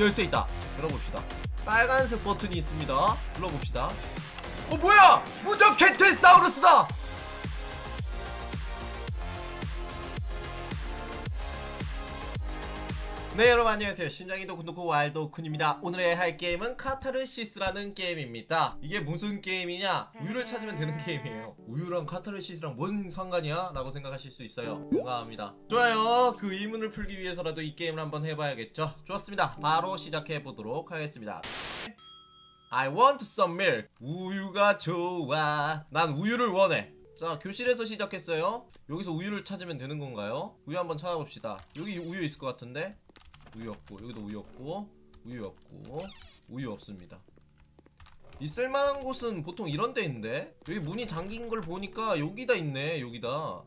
열쇠 있다. 열어봅시다. 빨간색 버튼이 있습니다. 눌러봅시다. 어 뭐야! 무적 캔틀사우루스다 네 여러분 안녕하세요. 심장이도 군도쿠 와일드오쿤입니다. 오늘의 할 게임은 카타르시스라는 게임입니다. 이게 무슨 게임이냐? 우유를 찾으면 되는 게임이에요. 우유랑 카타르시스랑 뭔 상관이야? 라고 생각하실 수 있어요. 공감합니다. 좋아요. 그 의문을 풀기 위해서라도 이 게임을 한번 해봐야겠죠? 좋습니다. 바로 시작해보도록 하겠습니다. I want some milk. 우유가 좋아. 난 우유를 원해. 자 교실에서 시작했어요. 여기서 우유를 찾으면 되는 건가요? 우유 한번 찾아봅시다. 여기 우유 있을 것 같은데 우유 없고 여기도 우유 없고 우유 없고 우유 없습니다. 있을만한 곳은 보통 이런 데 있는데 여기 문이 잠긴 걸 보니까 여기다 있네 여기다.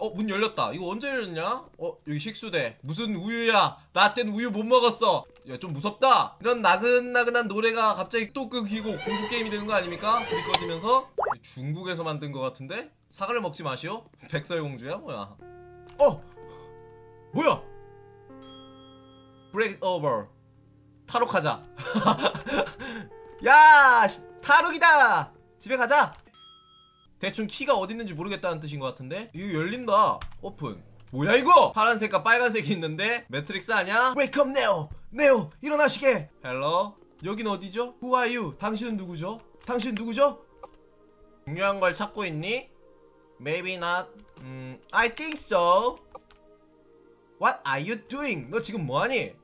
어 문 열렸다. 이거 언제 열렸냐? 어 여기 식수대. 무슨 우유야? 나 땐 우유 못 먹었어. 야 좀 무섭다. 이런 나긋나긋한 노래가 갑자기 또 끊기고 공포 게임이 되는 거 아닙니까? 불이 꺼지면서? 중국에서 만든 것 같은데? 사과를 먹지 마시오? 백설공주야 뭐야? 어! 뭐야 브레이크 오버 탈옥하자. 야 씨, 탈옥이다. 집에 가자. 대충 키가 어디 있는지 모르겠다는 뜻인 것 같은데? 이거 열린다. 오픈. 뭐야 이거? 파란색과 빨간색이 있는데? 매트릭스 아냐 웨이크업 네오 네오 일어나시게. 헬로 여긴 어디죠? Who are you? 당신은 누구죠? 당신 누구죠? 중요한 걸 찾고 있니? Maybe not. 음, I think so What are you doing? 너 지금 뭐하니?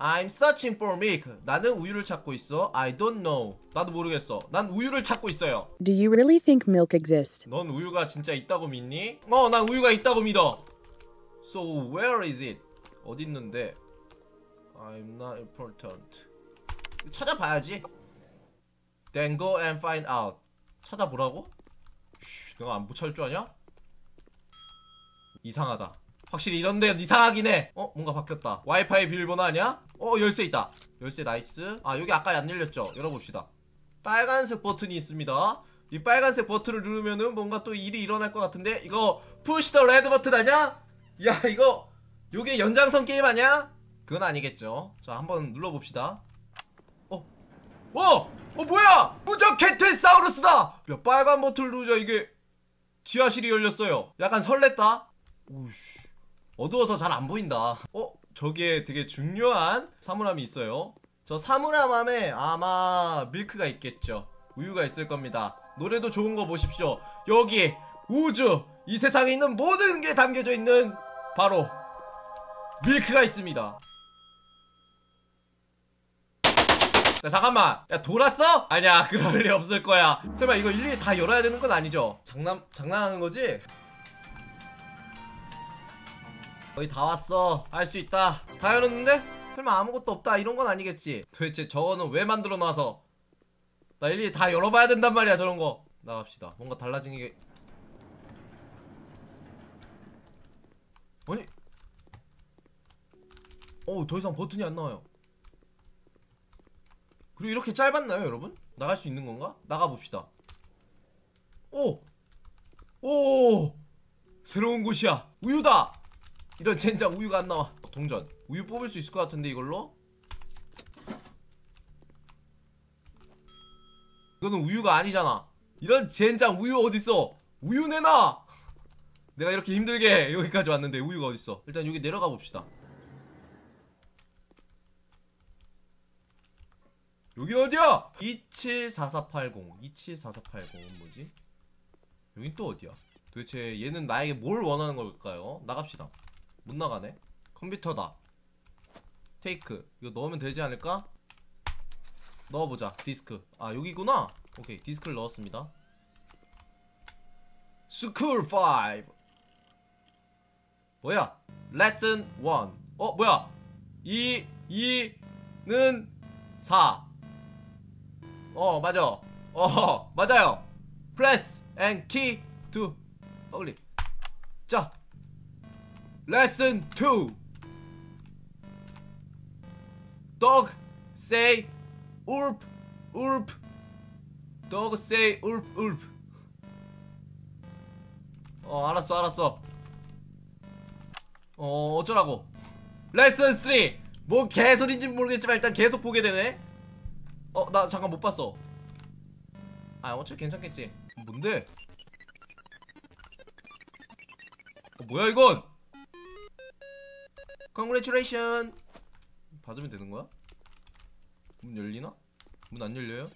I'm searching for milk. 나는 우유를 찾고 있어. I don't know. 나도 모르겠어. 난 우유를 찾고 있어요. Do you really think milk exists? 넌 우유가 진짜 있다고 믿니? 어, 난 우유가 있다고 믿어. So where is it? 어디 있는데? I'm not important. 찾아봐야지. Then go and find out. 찾아보라고? 쉬, 내가 안못 찾을 줄 아냐? 이상하다. 확실히 이런 데는 이상하긴 해. 어, 뭔가 바뀌었다. 와이파이 비밀번호 아니야? 어, 열쇠 있다. 열쇠 나이스. 아, 여기 아까 안 열렸죠? 열어봅시다. 빨간색 버튼이 있습니다. 이 빨간색 버튼을 누르면은 뭔가 또 일이 일어날 것 같은데 이거 푸시 더 레드 버튼 아니야? 야 이거 요게 연장선 게임 아니야? 그건 아니겠죠 자 한번 눌러봅시다 어? 어? 어 뭐야? 무적 캔틀사우루스다! 야 빨간 버튼을 누르자 이게 지하실이 열렸어요 약간 설렜다 오우씨 어두워서 잘 안 보인다 어? 저기에 되게 중요한 사물함이 있어요 저 사물함함에 아마 밀크가 있겠죠 우유가 있을 겁니다 노래도 좋은 거 보십시오 여기 우주 이 세상에 있는 모든 게 담겨져 있는 바로 밀크가 있습니다 자 잠깐만 야 돌았어? 아니야 그럴 리 없을 거야 설마 이거 일일이 다 열어야 되는 건 아니죠? 장난 장난하는 거지? 거의 다 왔어 할 수 있다 다 열었는데? 설마 아무것도 없다 이런 건 아니겠지 도대체 저거는 왜 만들어 놔서 나 일일이 다 열어봐야 된단 말이야 저런 거 나갑시다 뭔가 달라지는 게 아니 어우 더 이상 버튼이 안 나와요 그리고 이렇게 짧았나요 여러분? 나갈 수 있는 건가? 나가봅시다 오! 오! 새로운 곳이야 우유다! 이런 젠장 우유가 안 나와 동전 우유 뽑을 수 있을 것 같은데 이걸로? 이거는 우유가 아니잖아 이런 젠장 우유 어딨어 우유 내놔 내가 이렇게 힘들게 여기까지 왔는데 우유가 어딨어 일단 여기 내려가 봅시다 여기 어디야? 274480 274480은 뭐지? 여긴 또 어디야? 도대체 얘는 나에게 뭘 원하는 걸까요? 나갑시다 못 나가네. 컴퓨터다. 테이크. 이거 넣으면 되지 않을까? 넣어보자. 디스크. 아 여기구나? 오케이. 디스크를 넣었습니다. 스쿨 5 뭐야? 레슨 1 어 뭐야? 2 2는 4어 맞아. 어 맞아요. 프레스 앤키투 빨리. 자 레슨 2 dog say 울프 울프 dog say 울프 울프 어 알았어 알았어. 어 어쩌라고? 레슨 3 뭐 개소리인지 모르겠지만 일단 계속 보게 되네. 어 나 잠깐 못 봤어. 아 어차피 괜찮겠지. 뭔데? 어, 뭐야 이건 Congratulation 받으면 되는 거야? 문 열리나? 문 안 열려요?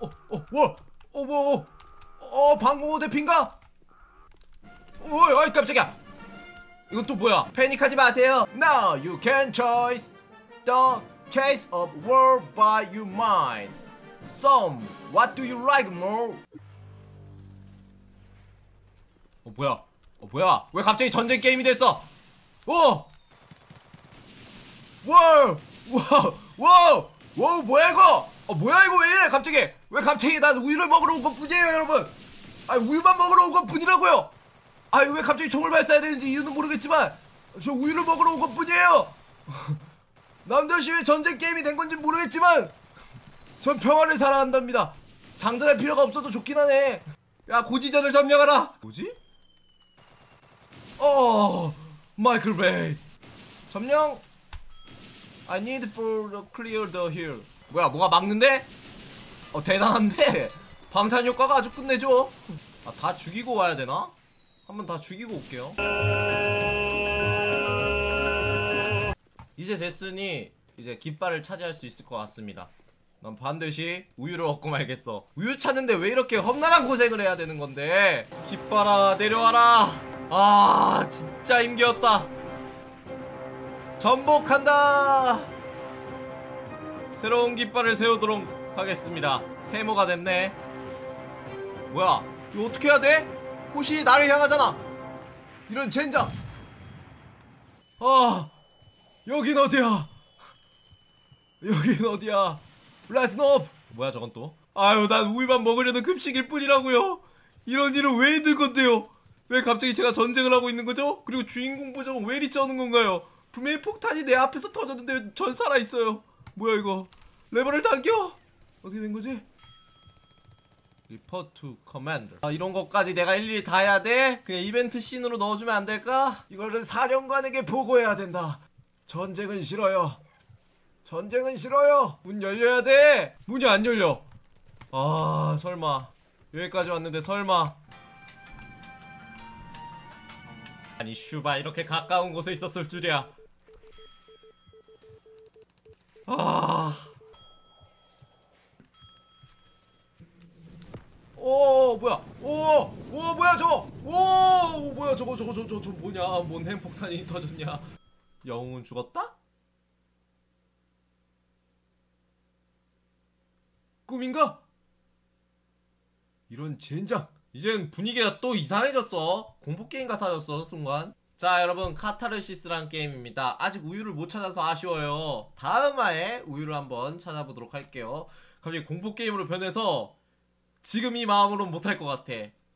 어, 어, 뭐? 어, 뭐? 어, 어 방공호 대피인가? 어, 어이, 깜짝이야. 이건 또 뭐야? 패닉하지 마세요. Now you can choose the case of world by your mind. Some, what do you like more? 어, 뭐야? 어, 뭐야? 왜 갑자기 전쟁 게임이 됐어? 오! 와우! 와우! 와우! 와우 뭐야 이거? 어 뭐야 이거 왜 이래 갑자기? 왜 갑자기 난 우유를 먹으러 온 것뿐이에요 여러분? 아 우유만 먹으러 온 것뿐이라고요? 아왜 갑자기 총을 발사해야 되는지 이유는 모르겠지만 저 우유를 먹으러 온 것뿐이에요. 남자시 왜 전쟁 게임이 된 건지 모르겠지만 전 평화를 사랑한답니다. 장전할 필요가 없어도 좋긴 하네. 야 고지전을 점령하라. 뭐지? 어 마이클 베이 점령 I need for the clear the hill. 뭐야, 뭐가 막는데? 어, 대단한데? 방탄 효과가 아주 끝내줘. 아, 다 죽이고 와야 되나? 한번 다 죽이고 올게요. 이제 됐으니 이제 깃발을 차지할 수 있을 것 같습니다. 난 반드시 우유를 얻고 말겠어. 우유 찾는데 왜 이렇게 험난한 고생을 해야 되는 건데? 깃발아, 내려와라. 아, 진짜 힘겨웠다. 전복한다. 새로운 깃발을 세우도록 하겠습니다. 세모가 됐네. 뭐야? 이거 어떻게 해야 돼? 호시 나를 향하잖아. 이런 젠장. 아, 여긴 어디야? 여긴 어디야? 레스노프. 뭐야 저건 또? 아유, 난 우유만 먹으려는 급식일 뿐이라고요. 이런 일은 왜 있는 건데요? 왜 갑자기 제가 전쟁을 하고 있는 거죠? 그리고 주인공 보정은 왜 이리 쩌는 건가요? 분명히 폭탄이 내 앞에서 터졌는데 전 살아 있어요. 뭐야 이거? 레버를 당겨? 어떻게 된 거지? 리포트 투 커맨더. 아 이런 것까지 내가 일일이 다 해야 돼? 그냥 이벤트 씬으로 넣어주면 안 될까? 이거를 사령관에게 보고해야 된다. 전쟁은 싫어요. 전쟁은 싫어요. 문 열려야 돼. 문이 안 열려. 아 설마 여기까지 왔는데 설마. 아니 슈바 이렇게 가까운 곳에 있었을 줄이야. 아. 오 뭐야? 오오 뭐야 저거? 오 뭐야 저거 저거 저거 저 뭐냐? 뭔 핵폭탄이 터졌냐? 영웅은 죽었다? 꿈인가? 이런 젠장. 이젠 분위기가 또 이상해졌어. 공포게임 같아졌어 순간 자 여러분 카타르시스란 게임입니다. 아직 우유를 못 찾아서 아쉬워요. 다음화에 우유를 한번 찾아보도록 할게요. 갑자기 공포게임으로 변해서 지금 이 마음으로는 못할 것 같아.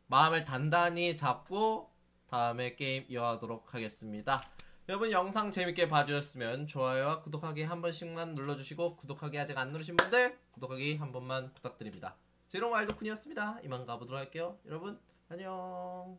마음을 단단히 잡고 다음에 게임 이어가도록 하겠습니다. 여러분 영상 재밌게 봐주셨으면 좋아요와 구독하기 한 번씩만 눌러주시고 구독하기 아직 안 누르신 분들 구독하기 한 번만 부탁드립니다. 제롱 알도쿤이었습니다. 이만 가보도록 할게요. 여러분 안녕